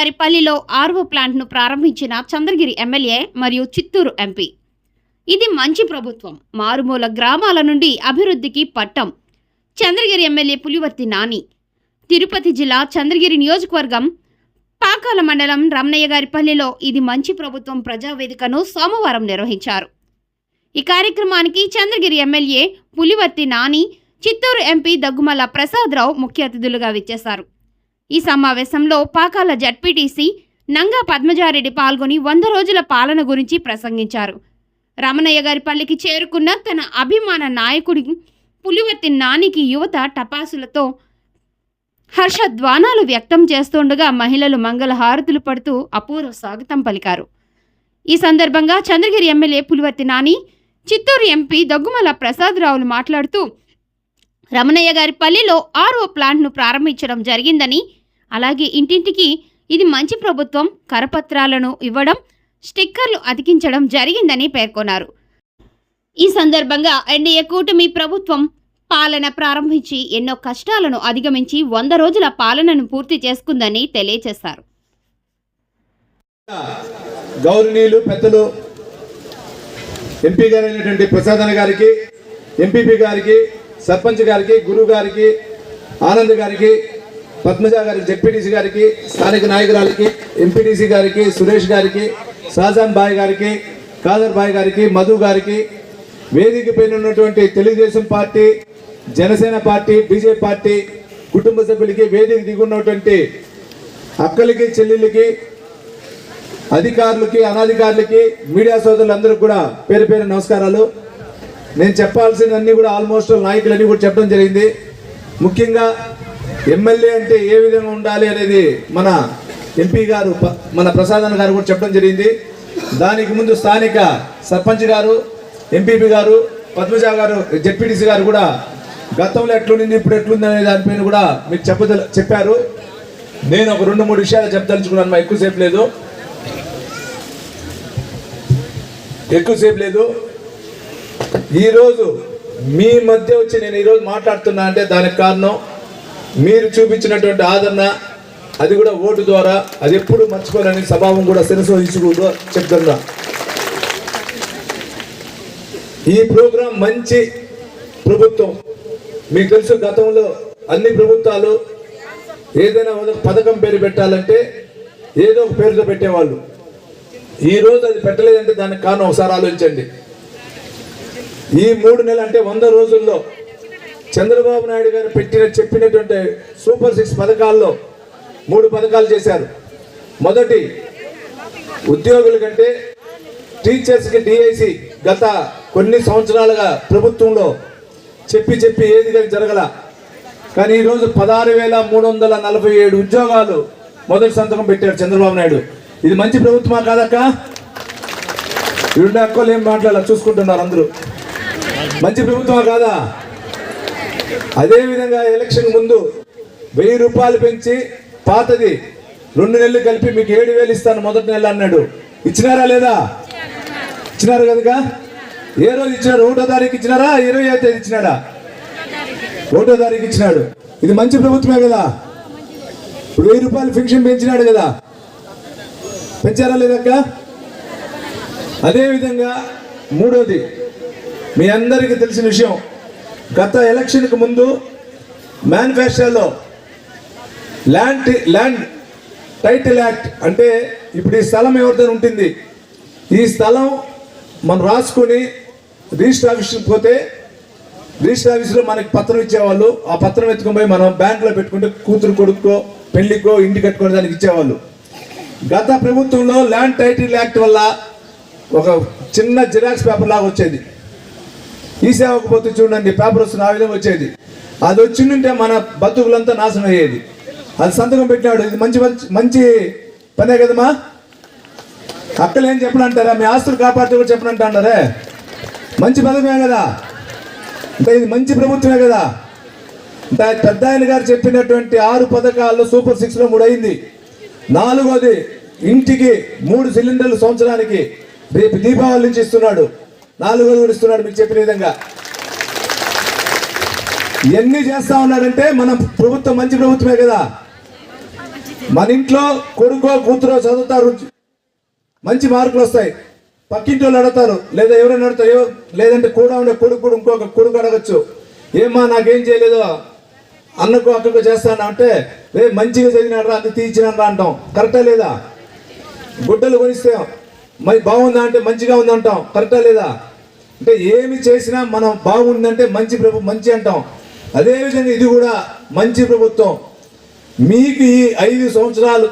గారి ఆర్వో ప్లాంట్ను ప్రారంభించిన చంద్రగిరి ఎమ్మెల్యే మరియు చిత్తూరు ఎంపీ. ఇది మంచి ప్రభుత్వం. మారుమూల గ్రామాల నుండి అభివృద్ధికి పట్టం. చంద్రగిరి ఎమ్మెల్యే పులివర్తి నాని. తిరుపతి జిల్లా చంద్రగిరి నియోజకవర్గం పాకాల మండలం రమణయ్య గారిపల్లిలో ఇది మంచి ప్రభుత్వం ప్రజావేదికను సోమవారం నిర్వహించారు. ఈ కార్యక్రమానికి చంద్రగిరి ఎమ్మెల్యే పులివర్తి నాని చిత్తూరు ఎంపీ దగ్గుమల్ల ప్రసాదరావు ముఖ్య అతిథులుగా విచ్చేశారు. ఈ సమావేశంలో పాకాల జడ్పీటీసీ నంగా పద్మజారెడ్డి పాల్గొని వంద రోజుల పాలన గురించి ప్రసంగించారు. రమణయ్య గారి పల్లికి చేరుకున్న తన అభిమాన నాయకుడి పులివర్తి నానికి యువత టపాసులతో హర్షధ్వానాలు వ్యక్తం చేస్తుండగా మహిళలు మంగళ హారతులు పడుతూ అపూర్వ స్వాగతం పలికారు. ఈ సందర్భంగా చంద్రగిరి ఎమ్మెల్యే పులివర్తి నాని చిత్తూరు ఎంపీ దగ్గుమల ప్రసాదరావులు మాట్లాడుతూ రమణయ్య గారి పల్లిలో ఆర్ఓ ప్లాంట్ను ప్రారంభించడం జరిగిందని అలాగే ఇంటింటికి ఇది మంచి ప్రభుత్వం కరపత్రాలను ఇవ్వడం స్టిక్కర్లు అతికించడం జరిగిందని పేర్కొన్నారు. ఈ సందర్భంగా ఎన్డీఏ కూటమి ప్రభుత్వం పాలన ప్రారంభించి ఎన్నో కష్టాలను అధిగమించి వంద రోజుల పాలనను పూర్తి చేసుకుందని తెలియజేశారు గౌరవనీయులు పెద్దలు ఎంపీ గారైనటువంటి ప్రసాదన గారికి ఎంపీపీ గారికి సర్పంచ్ గారికి గురువు గారికి ఆనంద్ గారికి పద్మజ గారికి జెడ్పీటీసీ గారికి స్థానిక నాయకురాలకి ఎంపీటీసీ గారికి సురేష్ గారికి షాజాన్ బాయ్ గారికి కాదర్ బాయ్ గారికి మధు గారికి వేదిక పైన ఉన్నటువంటి Telugu Desam party Janasena party BJP party కుటుంబ సభ్యులకి వేదిక దిగున్నటువంటి అక్కలకి చెల్లెళ్ళకి అధికారులకి అనాధికారులకి మీడియా సోదరులందరికీ కూడా పేరు పేరు నమస్కారాలు. నేను చెప్పాల్సినవన్నీ కూడా ఆల్మోస్ట్ నాయకులన్నీ కూడా చెప్పడం జరిగింది. ముఖ్యంగా ఎమ్మెల్యే అంటే ఏ విధంగా ఉండాలి అనేది మన ఎంపీ గారు మన ప్రసాదన్ గారు కూడా చెప్పడం జరిగింది. దానికి ముందు స్థానిక సర్పంచ్ గారు ఎంపీపీ గారు పద్మజ గారు జెడ్పీటీసీ గారు కూడా గతంలో ఎట్లుండింది ఇప్పుడు ఎట్లుంది అనే దానిపైన కూడా మీకు చెప్పదల చెప్పారు. నేను ఒక రెండు మూడు విషయాలు చెప్పదలుచుకున్నాను మా ఎక్కువసేపు లేదు. ఎక్కువసేపు లేదు. ఈరోజు మీ మధ్య వచ్చి నేను ఈరోజు మాట్లాడుతున్నా అంటే దానికి కారణం మీరు చూపించినటువంటి ఆదరణ అది కూడా ఓటు ద్వారా అది ఎప్పుడు మర్చిపోలేని స్వభావం కూడా శిరస్సు చెప్తున్నా. ఈ ప్రోగ్రాం మంచి ప్రభుత్వం. మీకు తెలుసు గతంలో అన్ని ప్రభుత్వాలు ఏదైనా ఒక పథకం పేరు పెట్టాలంటే ఏదో ఒక పేరుతో పెట్టేవాళ్ళు. ఈ రోజు అది పెట్టలేదంటే దానికి కారణం ఒకసారి ఆలోచించండి. ఈ మూడు నెలలు అంటే వంద రోజుల్లో చంద్రబాబు నాయుడు గారు పెట్టిన చెప్పినటువంటి సూపర్ సిక్స్ పథకాల్లో మూడు పథకాలు చేశారు. మొదటి ఉద్యోగుల కంటే టీచర్స్కి డిఐసి గత కొన్ని సంవత్సరాలుగా ప్రభుత్వంలో చెప్పి చెప్పి ఏది కానీ జరగల. కానీ ఈరోజు పదహారు వేల మూడు వందల నలభై ఏడు ఉద్యోగాలు మొదటి సంతకం పెట్టారు చంద్రబాబు నాయుడు. ఇది మంచి ప్రభుత్వమా కాదక్క? రెండు అక్కలు ఏం మాట్లాడాలి చూసుకుంటున్నారు అందరూ. మంచి ప్రభుత్వమా కాదా? అదేవిధంగా ఎలక్షన్ ముందు వెయ్యి రూపాయలు పెంచి పాతది రెండు నెలలు కలిపి మీకు ఏడు వేలు ఇస్తాను మొదటి నెల అన్నాడు. ఇచ్చినారా లేదా? ఇచ్చినారు కనుక? ఏ రోజు ఇచ్చినారు? ఒకటో తారీఖు ఇచ్చినారా? ఇరవై ఐదు తేదీ ఇచ్చినాడా? ఒకటో తారీఖు ఇచ్చినాడు. ఇది మంచి ప్రభుత్వమే కదా? ఇప్పుడు వెయ్యి రూపాయలు ఫిక్షన్ పెంచినాడు కదా? పెంచారా లేదక్క? అదేవిధంగా మూడోది మీ అందరికీ తెలిసిన విషయం గత ఎలక్షన్కి ముందు మేనిఫెస్టోలో ల్యాండ్ ల్యాండ్ టైటిల్ యాక్ట్ అంటే ఇప్పుడు ఈ స్థలం ఎవరిదైనా ఉంటుంది. ఈ స్థలం మనం రాసుకొని రిజిస్టర్ ఆఫీస్కి పోతే రిజిస్టర్ ఆఫీస్లో మనకి పత్రం ఇచ్చేవాళ్ళు. ఆ పత్రం ఎత్తుకొని పోయి మనం బ్యాంకులో పెట్టుకుంటే కూతురు కొడుకో పెళ్ళికో ఇంటి కట్టుకునే దానికి ఇచ్చేవాళ్ళు. గత ప్రభుత్వంలో ల్యాండ్ టైటిల్ యాక్ట్ వల్ల ఒక చిన్న జిరాక్స్ పేపర్ లాగా వచ్చేది. ఈ సేవకు పోతే చూడండి పేపర్ వస్తున్న ఆ విధంగా వచ్చేది. అది వచ్చిందంటే మన బతుకులంతా నాశనం అయ్యేది. అది సంతకం పెట్టినాడు. ఇది మంచి మంచి పనే కదమ్మా? అక్కలు ఏం చెప్పనంటారా? మీ ఆస్తులు కాపాడుతూ కూడా చెప్పనంటారే మంచి పథకమే కదా? అంటే ఇది మంచి ప్రభుత్వమే కదా? అంటే పెద్ద ఆయన గారు చెప్పినటువంటి ఆరు పథకాల్లో సూపర్ సిక్స్లో మూడు అయింది నాలుగోది ఇంటికి మూడు సిలిండర్లు సంవత్సరానికి రేపు దీపావళి నుంచి ఇస్తున్నాడు. నాలుగోది కూడా ఇస్తున్నాడు మీకు చెప్పిన విధంగా. ఎన్ని చేస్తా ఉన్నాడంటే మన ప్రభుత్వం మంచి ప్రభుత్వమే కదా. మన ఇంట్లో కొడుకో కూతురో చదువుతారు. మంచి మార్కులు వస్తాయి. పక్కింటి వాళ్ళు అడతారు లేదా ఎవరైనా అడుగుతారు లేదంటే కూడా ఉండే కొడుకు కూడా ఇంకొక కొడుకు అడగచ్చు. ఏమ్మా నాకేం చేయలేదు? అన్నకు అక్కకు చేస్తాను? అంటే రే మంచిగా చదివినాడు అంత తీర్చినాడు అంటాం. కరెక్టా లేదా? గుడ్డలు కొనిస్తే. మరి బాగుందా అంటే మంచిగా ఉందంటాం. కరెక్టా లేదా? అంటే ఏమి చేసినా మనం బాగుందంటే మంచి ప్రభు మంచి అంటాం. అదేవిధంగా ఇది కూడా మంచి ప్రభుత్వం. మీకు ఈ ఐదు సంవత్సరాలు